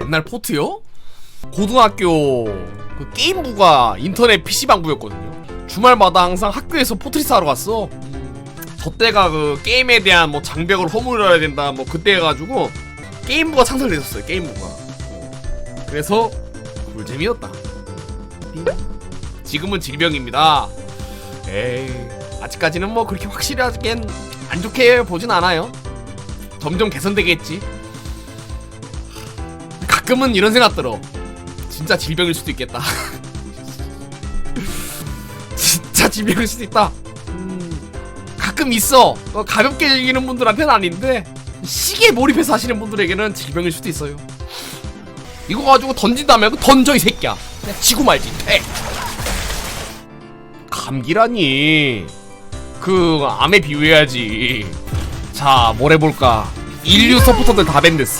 옛날 포트요? 고등학교 그 게임부가 인터넷 PC방부였거든요. 주말마다 항상 학교에서 포트리스 하러 갔어. 저 때가 그 게임에 대한 뭐 장벽을 허물어야 된다 뭐 그때 해가지고 게임부가 창설됐었어요. 게임부가. 그래서 꿀잼이었다. 지금은 질병입니다. 에이 아직까지는 뭐 그렇게 확실하긴 안 좋게 보진 않아요. 점점 개선되겠지. 가끔은 이런 생각 들어. 진짜 질병일 수도 있겠다. 진짜 질병일 수도 있다. 음, 가끔 있어. 어, 가볍게 즐기는 분들한테는 아닌데 시계 몰입해서 하시는 분들에게는 질병일 수도 있어요. 이거 가지고 던진다면 그 던져 이 새끼야. 그냥 지고 말지. 돼. 감기라니. 그 암에 비유해야지. 자, 뭘 해볼까? 인류 서포터들 다 밴드스.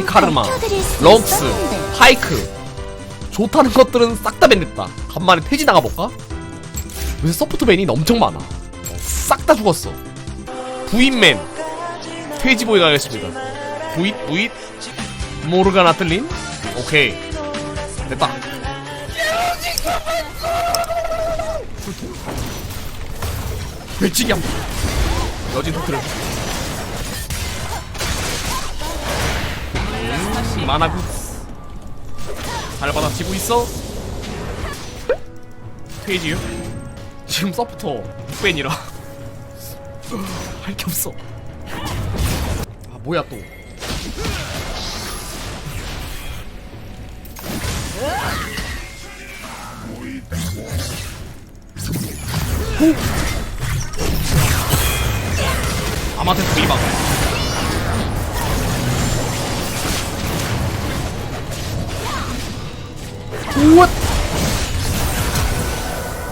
좀 카르마, 있었는데. 하이크 좋다는 것들은 싹 다 밴됐다 간만에 퇴지 나가볼까? 요새 서포트 밴이 엄청 많아 싹 다 죽었어 부인맨 퇴지 보이 가겠습니다 부잇 부잇 모르가나 뜰린 오케이 됐다 배치기함 여진 토트를. 음, 만화굿. 잘 받아치고 있어. 퇴지요? 지금 서포터 6밴이라. 할 게 없어. 아 뭐야 또. 호! 아마테스 비방 우엇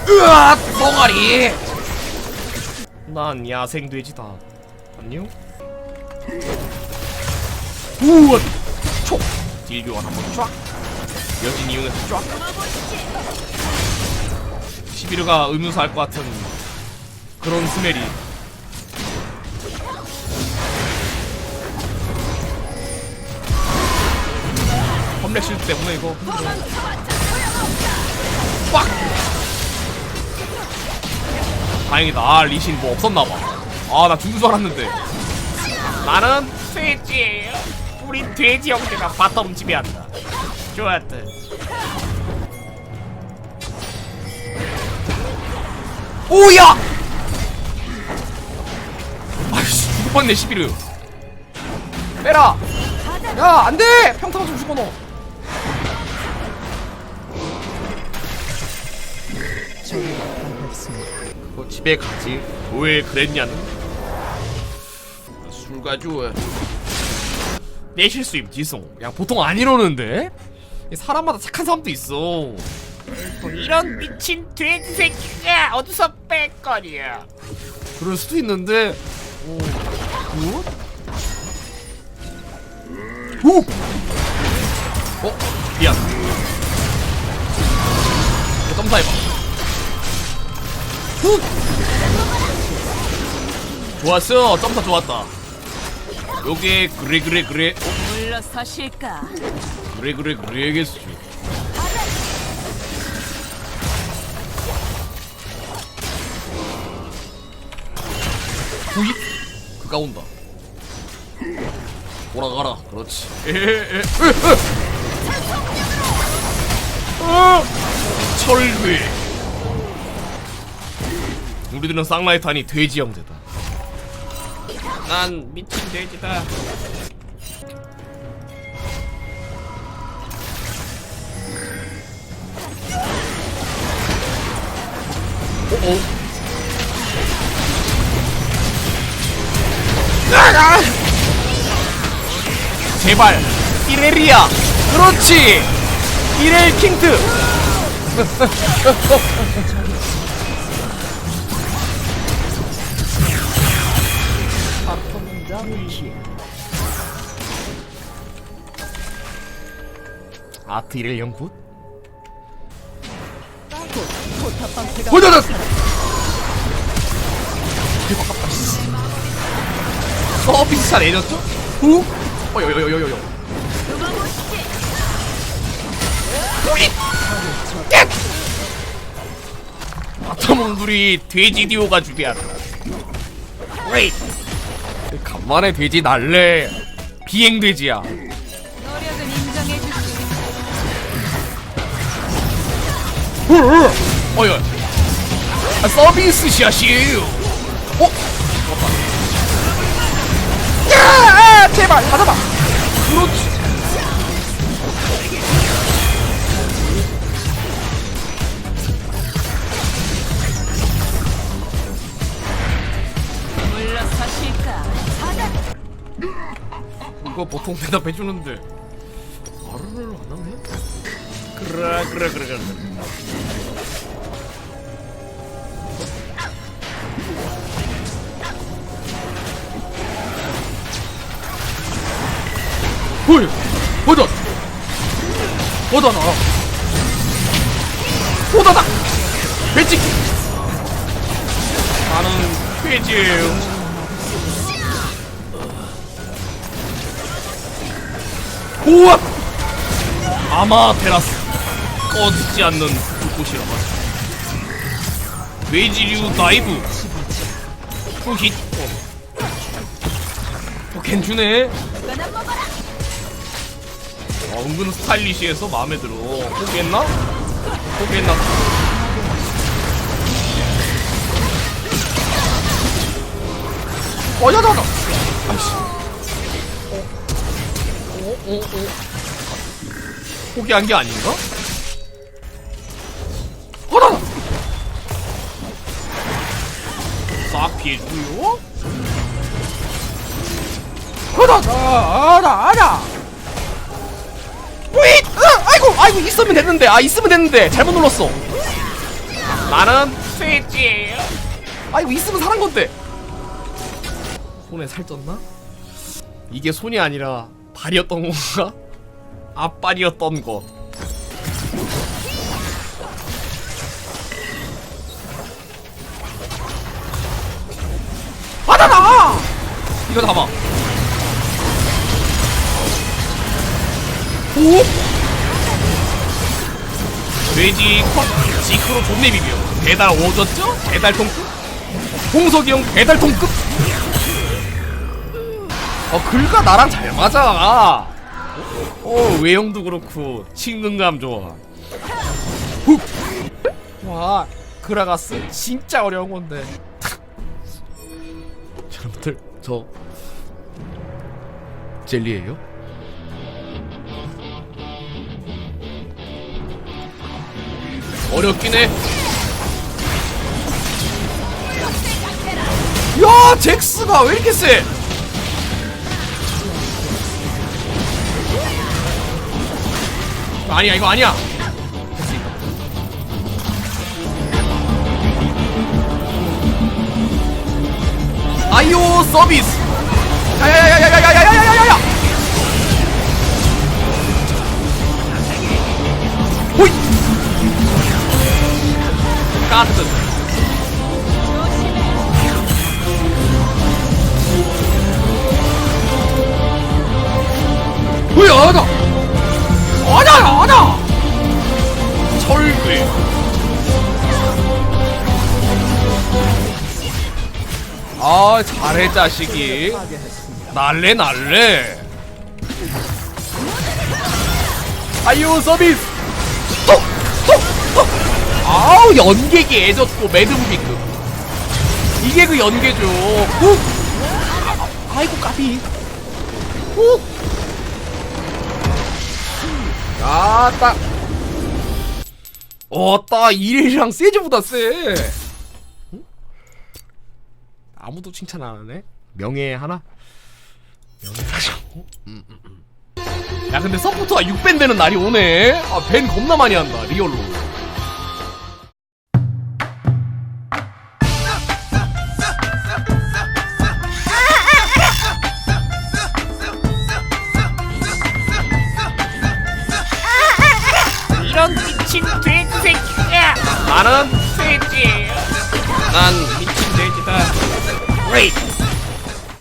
으악 덩어리 난 야생 돼지다. 안녕? 우엇 촉. 딜교환 한번 쫙. 여진 이용해서 쫙. 시비르가 음유수 할것 같은 그런 스멜이 컴렉 실드 때문에 이거 빡! 다행이다. 아, 리신 뭐 없었나봐. 아, 나 죽는 줄 알았는데. 나는 돼지. 우리 돼지 형제가 바텀 지배한다. 좋았다. 오야! 아이씨, 죽을 뻔네, 시비르. 빼라! 야, 안 돼! 평타가 좀 죽어, 너. 뭐 집에 가지 왜 그랬냐는 술 가지고 내 실수임 지송 야 보통 안 이러는데 사람마다 착한 사람도 있어 이런 미친 돼지 새끼가 어디서 뺄거리야 그럴 수도 있는데 오 굿? 오! 어? 미안 어, 점사해봐 후! 좋았어. 점사 좋았다. 요게 그래 그래 그래. 어? 물러서실까? 그래 그래 그래야겠지. 후잇 그가 온다. 돌아가라. 그렇지. 에에에. 어! 철회 우리들은 쌍라이트 아니 돼지 형제다. 난 미친 돼지다. 어어 나가! 제발 이레리아! 그렇지! 이렐 킹트 아트 이렐 연굿 호자자 대박 깝다 서비스 잘 내렸죠? 후? 어여여여여여. 아타몬들이 돼지 디오가 주대하다 웨이 간 만에 돼지 날래 비행 돼지야 노력은 인정해주지. 어여 아, 서비스 샷이에요 어? 야! 아, 제발 가져봐 그렇지 보통 대답해주는데. 말을 안 하네? 그래 그래 그래 그래. 호이 호다 호다나 호다다 배지. 나는 돼지예요 우와! 아마테라스 꺼지지 않는 불꽃이라고 하죠 외지류 다이브 후힛 어. 어 괜찮네. 어, 은근 스타일리시해서 마음에 들어 포기했나? 포기했나? 어, 야다다! 아이씨. 어, 어. 포기한 게 아닌가? 어다다! 싹 피해주고요? 어다다! 아다, 아다! 뿌잇! 으, 아이고 아이고 있으면 됐는데 아 있으면 됐는데 잘못 눌렀어 나는 돼지예요 아이고 있으면 사는 건데 손에 살쪘나? 이게 손이 아니라 발이었던 건가? 앞발이었던 것 바나나! 이거 담아 오? 돼지 컷 지크로 존내 비벼 배달 오졌죠? 배달 통급? 홍석이 형 배달 통급? 어 글과 나랑 잘 맞아 어 외형도 그렇고 친근감 좋아 훅! 와 그라가스 진짜 어려운 건데 여러분들 저 젤리예요? 어렵긴 해. 야, 잭스가 왜 이렇게 세? 아니야, 이거 아니야. 아이오 서비스. 야야야야야야야야야야야야. 호이. 가스. 왜 아다? 아 잘해 자식이. 날래 날래. 아유 서비스. 톡! 톡! 톡! 아우 연계기 애졌고 매드무비급 이게 그 연계죠 훅! 아, 아이고 까비 훅! 아따 어따 이래랑 세즈보다 세 응? 아무도 칭찬 안 하네? 명예 하나? 명예 하자고 음, 음, 음. 야 근데 서포터가 6밴 되는 날이 오네. 아밴 겁나 많이 한다 리얼로